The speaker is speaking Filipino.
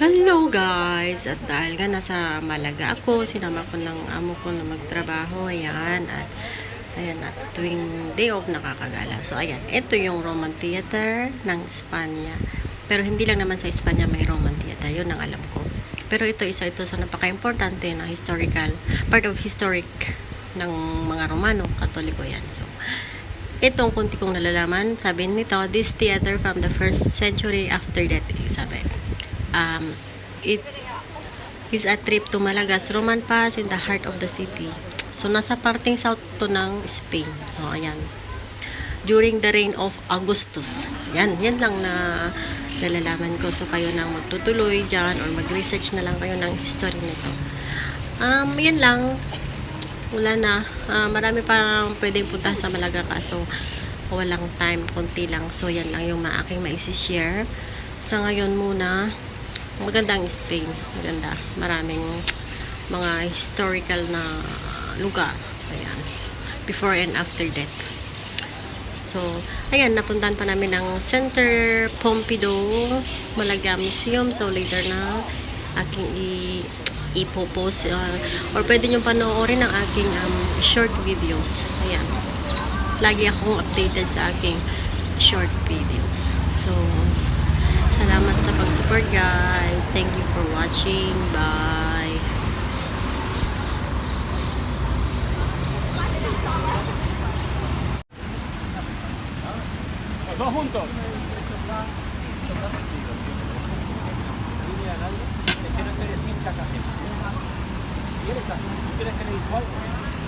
Hello guys! At dahil nga nasa Malaga ako, sinama ko ng amo ko na magtrabaho. Ayan. At ayan at tuwing day off nakakagala. So ayan, ito yung Roman Theater ng Espanya. Pero hindi lang naman sa Espanya may Roman Theater. Yun ang alam ko. Pero ito isa ito sa napaka-importante na historical, part of historic ng mga Romano, Katoliko yan. So, itong kunti kong nalalaman, sabi nito, this theater from the first century after that, sabi. Um, it is a trip to Malagas Roman Pass in the heart of the city. So, nasa parting south to ng Spain. O, ayan. During the reign of Augustus. Yan, yan lang na nalalaman ko. So, kayo nang magtutuloy dyan or mag-research na lang kayo ng history nito. Um, yan lang. Wala na. Ah, marami pa pwedeng punta sa Malaga kaso walang time, konti lang. So, yan lang yung ma- aking maisi-share. Sa ngayon muna, magandang Spain. Maganda. Maraming mga historical na lugar. Ayan. Before and after that. So, ayan, napuntahan pa namin ng Center Pompidou Malaga Museum. So, later na aking i ipopost uh, or pwede nyo panoorin ang aking um, short videos. Ayan. Lagi akong updated sa aking short videos. So, salamat sa pag-support guys. Thank you for watching. Bye. Dos juntos. Que no quieres sin casa ¿Quieres casa? ¿Tú quieres que le diga algo?